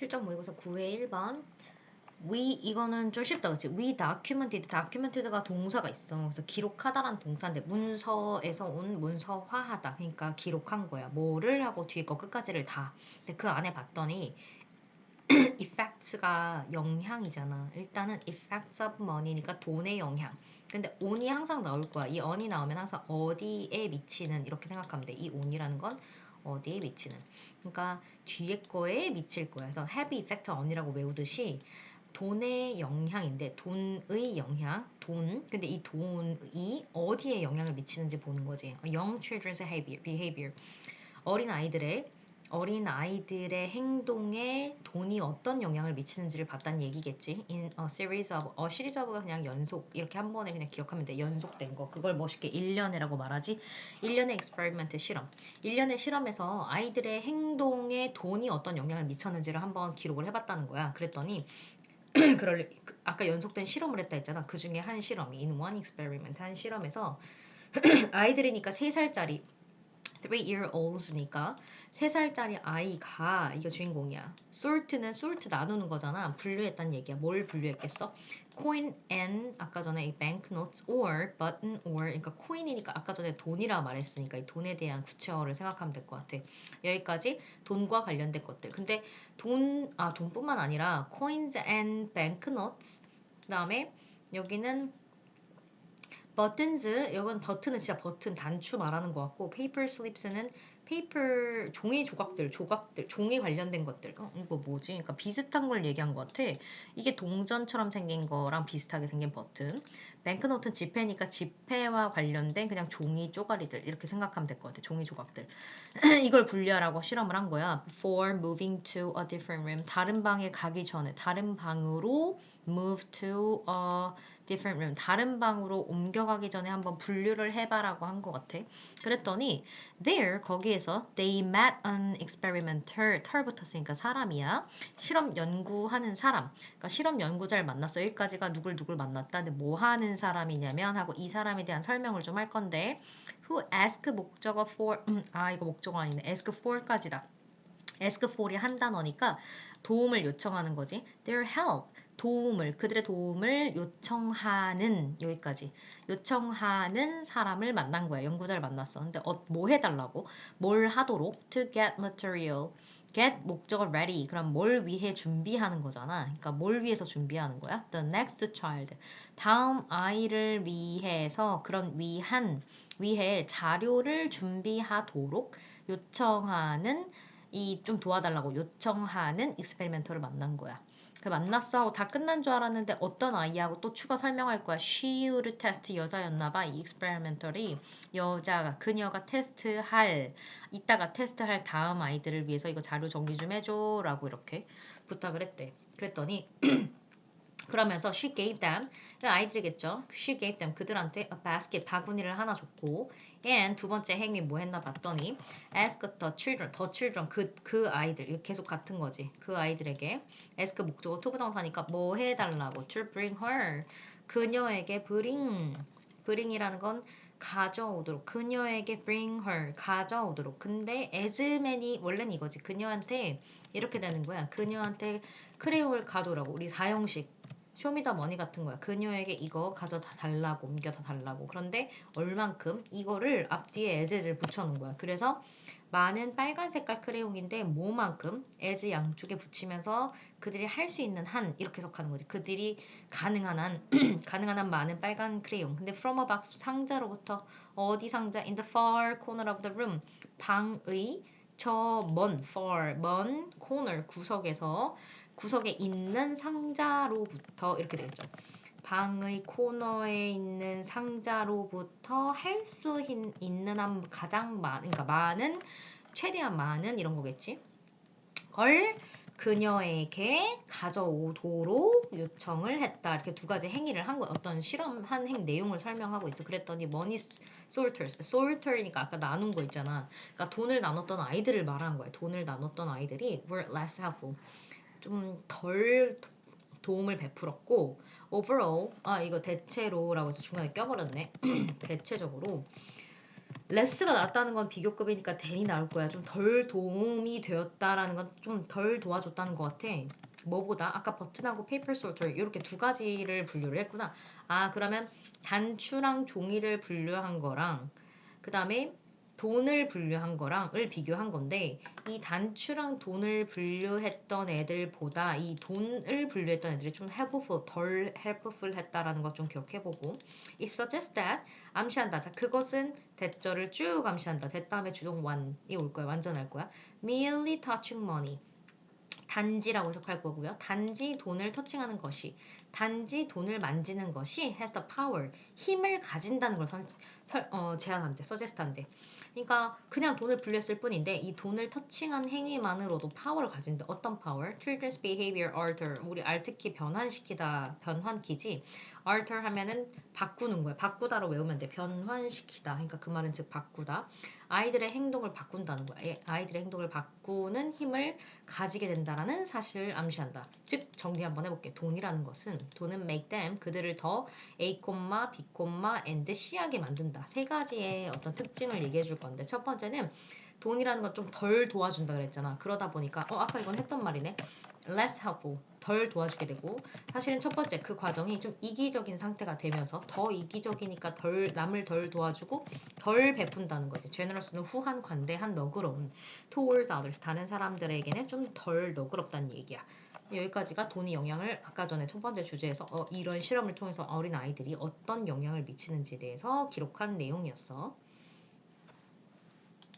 7.5 이거서 9회 1번. We 이거는 좀 쉽다 그치? We documented. documented가 동사가 있어. 그래서 기록하다란 동사인데 문서에서 온 문서화하다. 그러니까 기록한 거야. 뭐를 하고 뒤에 거 끝까지를 다. 근데 그 안에 봤더니 effects가 영향이잖아. 일단은 effects of money니까 돈의 영향. 근데 on이 항상 나올 거야. 이 on이 나오면 항상 어디에 미치는 이렇게 생각하면 돼. 이 on이라는 건 어디에 미치는. 그러니까 뒤에 거에 미칠. 그래서 have effect on이라고 외우듯이 돈의 영향인데 돈의 영향, 돈. 근데 이 돈이 어디에 영향을 미치는지 보는 거지. Young children's behavior. 어린 아이들의 어린 아이들의 행동에 돈이 어떤 영향을 미치는지를 봤다는 얘기겠지. In a series of, 어, 시리즈 of가 그냥 연속, 이렇게 한 번에 그냥 기억하면 돼. 연속된 거. 그걸 멋있게 1년이라고 말하지. 1년의 experiment 실험. 1년의 실험에서 아이들의 행동에 돈이 어떤 영향을 미쳤는지를 한번 기록을 해봤다는 거야. 그랬더니 그럴 그 아까 연속된 실험을 했다 했잖아. 그 중에 한 실험이 in one experiment 한 실험에서 아이들이니까 3살짜리 3-year-olds니까 3살짜리 아이가 이거 주인공이야. sort는 sort 나누는 거잖아. 분류했단 얘기야. 뭘 분류했겠어? coin and 아까 전에 이 banknotes or button or 그러니까 coin이니까 아까 전에 돈이라 말했으니까 이 돈에 대한 구체어를 생각하면 될 것 같아. 여기까지 돈과 관련된 것들. 근데 돈, 아 돈뿐만 아니라 coins and banknotes 그 다음에 여기는 버튼즈 이건 버튼은 진짜 버튼 단추 말하는 것 같고 페이퍼 슬립스는 페이퍼 종이 조각들 조각들 종이 관련된 것들. 어 이거 뭐지? 그러니까 비슷한 걸 얘기한 것 같아. 이게 동전처럼 생긴 거랑 비슷하게 생긴 버튼. 뱅크노트는 지폐니까 지폐와 관련된 그냥 종이 쪼가리들 이렇게 생각하면 될 것 같아 종이 조각들. 이걸 분류하라고 실험을 한 거야. For moving to a different room. 다른 방에 가기 전에 다른 방으로 move to a different room. 다른 방으로 옮겨가기 전에 한번 분류를 해봐라고 한 것 같아. 그랬더니 there 거기에 서 they met an experimenter 털 붙었으니까 사람이야. 실험 연구하는 사람. 그러니까 실험 연구자를 만났어. 여기까지가 누굴 누굴 만났다. 근데 뭐 하는 사람이냐면 하고 이 사람에 대한 설명을 좀 할 건데 who ask 목적어 for 음, 아 이거 목적어 아니네. ask for까지다. ask for이 한 단어니까 도움을 요청하는 거지. their help. 도움을 그들의 도움을 요청하는 여기까지. 요청하는 사람을 만난 거야. 연구자를 만났어. 근데 어, 뭐 해달라고? 뭘 하도록? To get material. get 목적어 ready. 그럼 뭘 위해 준비하는 거잖아. 그러니까 뭘 위해서 준비하는 거야? The next child. 다음 아이를 위해서 그런 위한 위해 자료를 준비하도록 요청하는 이 좀 도와달라고 요청하는 익스페리멘터를 만난 거야. 그 만났어 하고 다 끝난 줄 알았는데 어떤 아이하고 또 추가 설명할 거야. She would test 여자였나 봐. 이 experimental이 여자가 그녀가 테스트할 이따가 테스트할 다음 아이들을 위해서 이거 자료 정리 좀 해줘 라고 이렇게 부탁을 했대. 그랬더니 그러면서 she gave them 아이들이겠죠. she gave them 그들한테 a basket 바구니를 하나 줬고 and 두 번째 행위 뭐 했나 봤더니 ask the children the children 그, 그 아이들 이거 계속 같은 거지. 그 아이들에게 ask 목적어 투부정사니까 뭐 해달라고? to bring her 그녀에게 bring bring이라는 건 가져오도록 그녀에게 bring her 가져오도록. 근데 as many 원래는 이거지. 그녀한테 이렇게 되는 거야. 그녀한테 크레용을 가져오라고. 우리 사형식 쇼미더머니 같은 거야. 그녀에게 이거 가져다 달라고 옮겨다 달라고. 그런데 얼만큼 이거를 앞뒤에 에즈를 붙여놓은 거야. 그래서 많은 빨간 색깔 크레용인데 뭐만큼 에즈 양쪽에 붙이면서 그들이 할 수 있는 한 이렇게 해석하는 거지. 그들이 가능한 한 가능한 한 많은 빨간 크레용. 근데 from a box 상자로부터 어디 상자? In the far corner of the room 방의 저먼 far 먼 corner 구석에서 구석에 있는 상자로부터 이렇게 되죠. 방의 코너에 있는 상자로부터 할 수 있는 한 가장 많은 그러니까 많은 최대한 많은 이런 거겠지. 걸 그녀에게 가져오도록 요청을 했다. 이렇게 두 가지 행위를 한 거, 어떤 실험한 행 내용을 설명하고 있어. 그랬더니 money sorters, sorter이니까 아까 나눈 거 있잖아. 그러니까 돈을 나눴던 아이들을 말한 거야. 돈을 나눴던 아이들이 were less helpful. 좀 덜 도움을 베풀었고 overall 아 이거 대체로라고 해서 중간에 껴버렸네 대체적으로 레스가 낫다는 건 비교급이니까 댄이 나올 거야. 좀 덜 도움이 되었다라는 건 좀 덜 도와줬다는 것 같아. 뭐보다 아까 버튼하고 페이퍼 솔터 이렇게 두 가지를 분류를 했구나. 아 그러면 단추랑 종이를 분류한 거랑 그 다음에 돈을 분류한 거랑을 비교한 건데 이 단추랑 돈을 분류했던 애들보다 이 돈을 분류했던 애들이 좀 helpful, 덜 helpful 했다라는 것 좀 기억해보고 It suggests that 암시한다. 자 그것은 대절을 쭉 암시한다. 됐 다음에 주동 완이 올 거야. 완전할 거야. merely touching money. 단지라고 해석할 거고요. 단지 돈을 터칭하는 것이, 단지 돈을 만지는 것이 has the power, 힘을 가진다는 걸 선, 설, 어, 제안한대, 서제스트한대. 그러니까 그냥 돈을 분류했을 뿐인데 이 돈을 터칭한 행위만으로도 파워를 가진다. 어떤 파워? triggers behavior alter. 우리 알트키 변환시키다, 변환키지. alter 하면은 바꾸는 거야. 바꾸다로 외우면 돼. 변환시키다. 그러니까 그 말은 즉 바꾸다. 아이들의 행동을 바꾼다는 거야. 예, 아이들의 행동을 바꾸는 힘을 가지게 된다 라는 사실을 암시한다. 즉 정리 한번 해볼게. 돈이라는 것은 돈은 make them 그들을 더 A, B, and C하게 만든다. 세 가지의 어떤 특징을 얘기해 줄 건데 첫 번째는 돈이라는 건 좀 덜 도와준다 그랬잖아. 그러다 보니까 어 아까 이건 했던 말이네. less helpful 덜 도와주게 되고 사실은 첫 번째 그 과정이 좀 이기적인 상태가 되면서 더 이기적이니까 덜 남을 덜 도와주고 덜 베푼다는 거지. generous는 후한 관대한 너그러운 towards others 다른 사람들에게는 좀 덜 너그럽다는 얘기야. 여기까지가 돈이 영향을 아까 전에 첫 번째 주제에서 어, 이런 실험을 통해서 어린 아이들이 어떤 영향을 미치는지에 대해서 기록한 내용이었어.